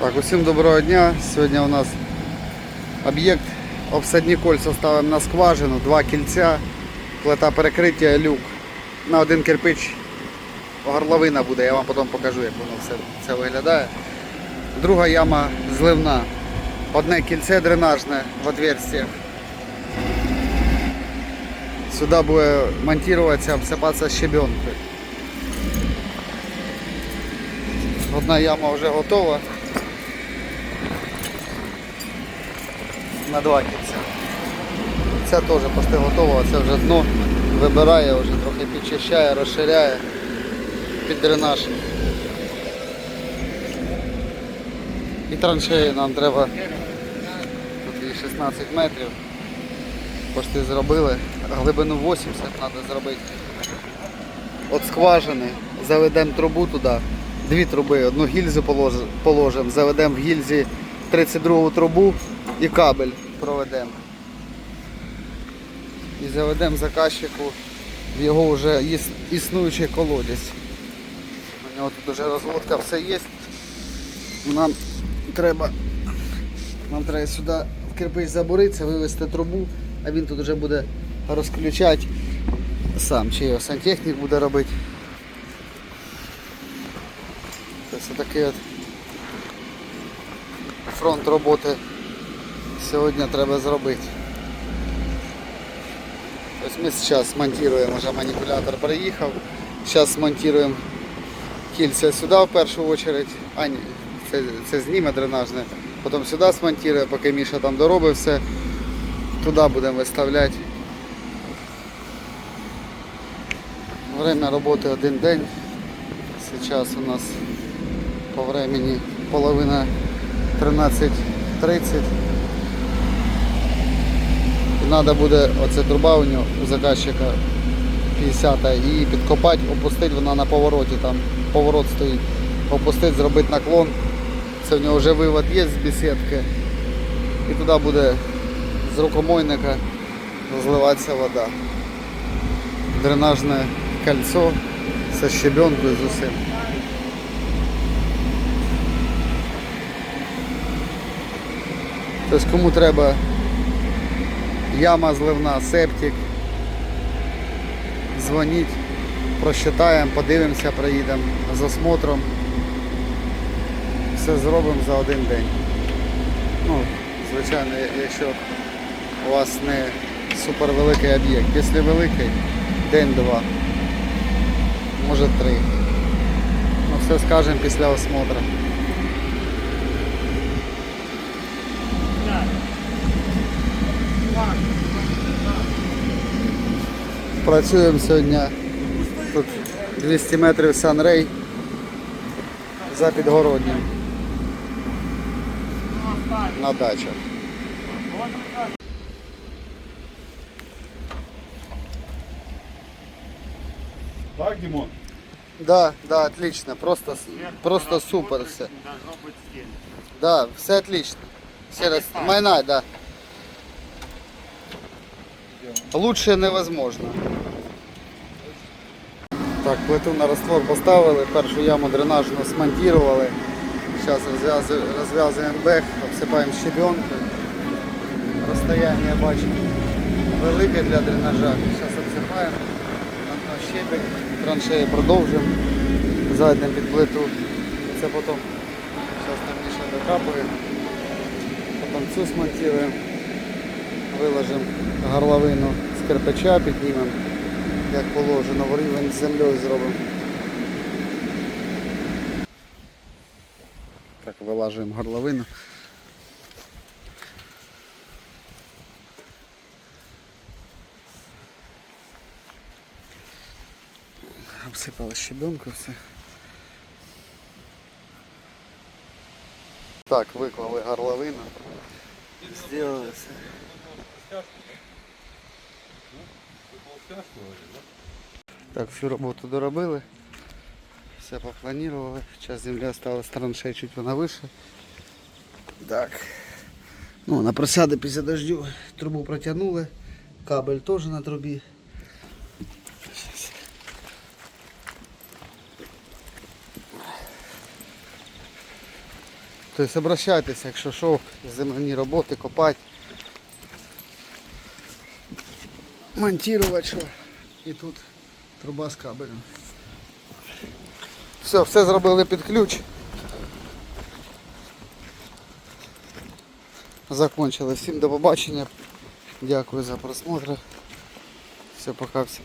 Так, усім доброго дня. Сьогодні у нас об'єкт обсадні кольця ставимо на скважину, два кільця, плита перекриття, люк. На один кирпич горловина буде, я вам потім покажу, як воно все це виглядає. Друга яма зливна. Одне кільце дренажне в отверстиях. Сюди буде монтуватися, обсипатися щебенкою. Одна яма вже готова. На два кільця. Ця теж почти готова, це вже дно вибирає, вже трохи підчищає, розширяє під дренаж. І траншеї нам треба тут її 16 метрів. Почти зробили. Глибину 80 треба зробити. От скважини заведемо трубу туди, дві труби, одну гільзу положимо, заведемо в гільзі 32 трубу і кабель проведемо. І заведемо заказчику в його вже існуючий колодязь. У нього тут вже розводка все є. Нам треба, нам треба сюди в кирпич забуритися, вивести трубу, а він тут вже буде розключати сам, чи його сантехнік буде робити. Тобто такий от фронт роботи сьогодні треба зробити. Тобто ми зараз монтуємо, вже маніпулятор приїхав. Зараз смонтуємо кільця сюди в першу чергу. А, ні, це, це зніме дренажне. Потім сюди смонтує, поки Міша там доробить все. Туди будемо виставляти. Время роботи один день. Сейчас у нас по времени половина 13.30. І треба буде оце труба у нього у заказчика 50 її підкопати, опустити вона на повороті, там поворот стоїть. Опустити, зробити наклон. Це в нього вже вивод є з бесідки. І туди буде з рукомойника зливатися вода. Дренажне кольцо со щебенкою з усім. Тобто кому треба яма зливна, септик, дзвоніть, просчитаємо, подивимося, приїдемо з осмотром. Все зробимо за один день. Ну, звичайно, якщо у вас не супервеликий об'єкт. Якщо великий, день-два, може три. Ну все скажемо після осмотру. Працюємо сьогодні тут 200 метрів Санрей за підгороднім на дачах. Так, Димон? Да, да, отлично, просто, просто супер все. Да, все отлично. Все раз, майна, да. Лучше невозможно. Так, плиту на раствор поставили, першу яму дренажну смонтировали. Зараз розв'язуємо бек, обсипаємо щебенкою. Розстояння бачимо велике для дренажа. Зараз обсипаємо. Щебень, траншеї продовжимо. Зайдемо під плиту. Це потім Зараз там Міша докапує. Потім цю смонтуємо. Виложимо горловину з кирпича, піднімемо, як положено, в рівень з землею зробимо. Так, вилажуємо горловину. Обсипали щебенку все. Так, виклали горловину. Сделали все. Так, всю роботу доробили. Все попланировали. Сейчас земля стала з чуть вона вище. Так. Ну, на просяди після дождю трубу протягнули. Кабель теж на трубі. Тобто обращайтеся, якщо що, земляні роботи, копати, що. І тут труба з кабелем. Все, все зробили під ключ. Закончили. Всім до побачення. Дякую за просмотр. Все, пока всім.